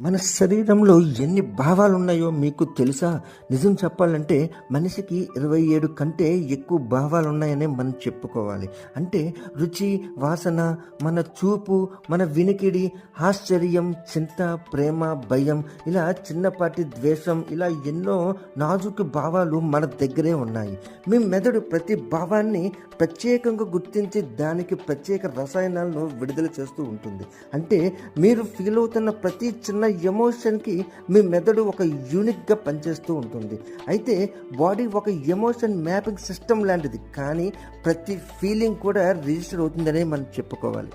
మన శరీరంలో ఎన్ని భావాలు ఉన్నాయో మీకు తెలుసా? నిజం చెప్పాలంటే మనిషికి ఇరవై ఏడు కంటే ఎక్కువ భావాలు ఉన్నాయని మనం చెప్పుకోవాలి. అంటే రుచి వాసన మన చూపు మన వినికిడి ఆశ్చర్యం చింత ప్రేమ భయం ఇలా చిన్నపాటి ద్వేషం ఇలా ఎన్నో నాజుకు భావాలు మన దగ్గరే ఉన్నాయి. మీ మెదడు ప్రతి భావాన్ని ప్రత్యేకంగా గుర్తించి దానికి ప్రత్యేక రసాయనాలను విడుదల చేస్తూ ఉంటుంది. అంటే మీరు ఫీల్ అవుతున్న ప్రతి చిన్న ఎమోషన్కి మీ మెదడు ఒక యూనిక్గా పనిచేస్తూ ఉంటుంది. అయితే బాడీ ఒక ఎమోషన్ మ్యాపింగ్ సిస్టమ్ లాంటిది. కానీ ప్రతి ఫీలింగ్ కూడా రిజిస్టర్ అవుతుందనే మనం చెప్పుకోవాలి.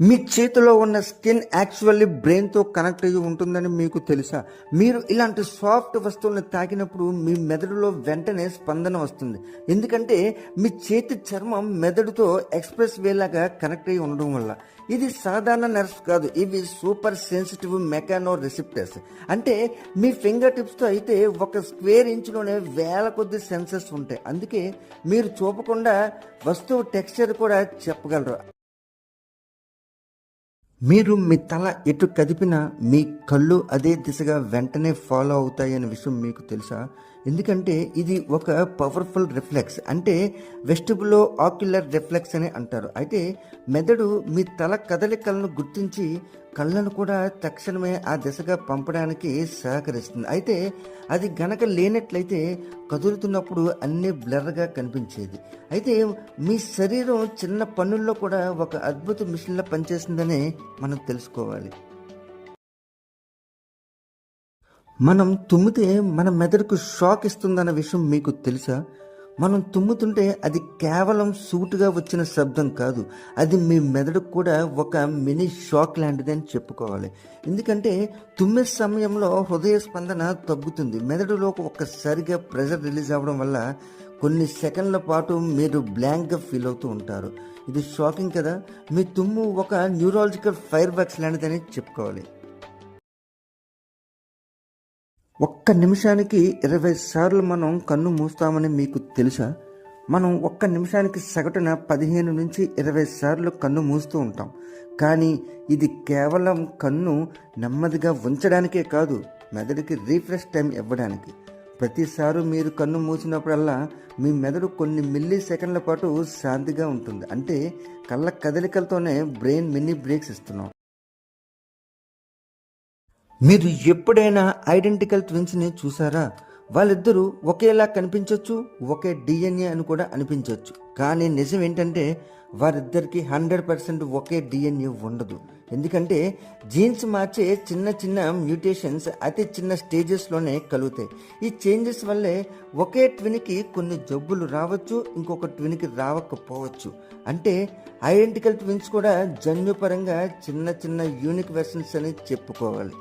మీ చేతిలో ఉన్న స్కిన్ యాక్చువల్లీ బ్రెయిన్తో కనెక్ట్ అయ్యి ఉంటుందని మీకు తెలుసా? మీరు ఇలాంటి సాఫ్ట్ వస్తువులను తాకినప్పుడు మీ మెదడులో వెంటనే స్పందన వస్తుంది. ఎందుకంటే మీ చేతి చర్మం మెదడుతో ఎక్స్ప్రెస్ వేలాగా కనెక్ట్ అయ్యి ఉండడం వల్ల. ఇది సాధారణ నర్వ్స్ కాదు ఇవి సూపర్ సెన్సిటివ్ మెకానో రిసిప్టర్స్. అంటే మీ ఫింగర్ టిప్స్తో అయితే ఒక స్క్వేర్ ఇంచులోనే వేల కొద్ది సెన్సర్స్ ఉంటాయి. అందుకే మీరు చూపకుండా వస్తువు టెక్స్చర్ కూడా చెప్పగలరు. మీరు మీ తల ఎటు కదిపినా మీ కళ్ళు అదే దిశగా వెంటనే ఫాలో అవుతాయి అనే విషయం మీకు తెలుసా? ఎందుకంటే ఇది ఒక పవర్ఫుల్ రిఫ్లెక్స్ అంటే వెస్టిబులో ఆక్యులర్ రిఫ్లెక్స్ అని అంటారు. అయితే మెదడు మీ తల కదలికలను గుర్తించి కళ్ళను కూడా తక్షణమే ఆ దిశగా పంపడానికి సహకరిస్తుంది. అయితే అది గనక లేనట్లయితే కదులుతున్నప్పుడు అన్నీ బ్లర్గా కనిపించేది. అయితే మీ శరీరం చిన్న పనుల్లో కూడా ఒక అద్భుత మిషన్లా పనిచేస్తుందని మనం తెలుసుకోవాలి. మనం తుమ్మితే మన మెదడుకు షాక్ ఇస్తుందన్న విషయం మీకు తెలుసా? మనం తుమ్ముతుంటే అది కేవలం సూటుగా వచ్చిన శబ్దం కాదు. అది మీ మెదడుకు కూడా ఒక మినీ షాక్ లాంటిదని చెప్పుకోవాలి. ఎందుకంటే తుమ్మే సమయంలో హృదయ స్పందన తగ్గుతుంది. మెదడులో ఒక్కసారిగా ప్రెషర్ రిలీజ్ అవ్వడం వల్ల కొన్ని సెకండ్ల పాటు మీరు బ్లాంక్గా ఫీల్ అవుతూ ఉంటారు. ఇది షాకింగ్ కదా? మీ తుమ్ము ఒక న్యూరాలజికల్ ఫైర్ వర్క్స్ లాంటిదని చెప్పుకోవాలి. ఒక్క నిమిషానికి ఇరవై సార్లు మనం కన్ను మూస్తామని మీకు తెలుసా? మనం ఒక్క నిమిషానికి సగటున పదిహేను నుంచి ఇరవై సార్లు కన్ను మూస్తూ ఉంటాం. కానీ ఇది కేవలం కన్ను నెమ్మదిగా ఉంచడానికే కాదు మెదడుకి రీఫ్రెష్ టైం ఇవ్వడానికి. ప్రతిసారి మీరు కన్ను మూసినప్పుడల్లా మీ మెదడు కొన్ని మిల్లీ సెకండ్ల పాటు శాంతిగా ఉంటుంది. అంటే కళ్ళ కదలికలతోనే బ్రెయిన్ మినీ బ్రేక్స్ ఇస్తున్నాం. మీరు ఎప్పుడైనా ఐడెంటికల్ ట్విన్స్ని చూసారా? వాళ్ళిద్దరూ ఒకేలా కనిపించవచ్చు ఒకే డిఎన్ఏ అని కూడా అనిపించవచ్చు కానీ నిజం ఏంటంటే వారిద్దరికి హండ్రెడ్ పర్సెంట్ ఒకే డిఎన్ఏ ఉండదు. ఎందుకంటే జీన్స్ మార్చే చిన్న చిన్న మ్యూటేషన్స్ అతి చిన్న స్టేజెస్లోనే కలుగుతాయి. ఈ చేంజెస్ వల్లే ఒకే ట్విన్కి కొన్ని జబ్బులు రావచ్చు ఇంకొక ట్విన్కి రావకపోవచ్చు. అంటే ఐడెంటికల్ ట్విన్స్ కూడా జన్యుపరంగా చిన్న చిన్న యూనిక్ వెర్షన్స్ అని చెప్పుకోవాలి.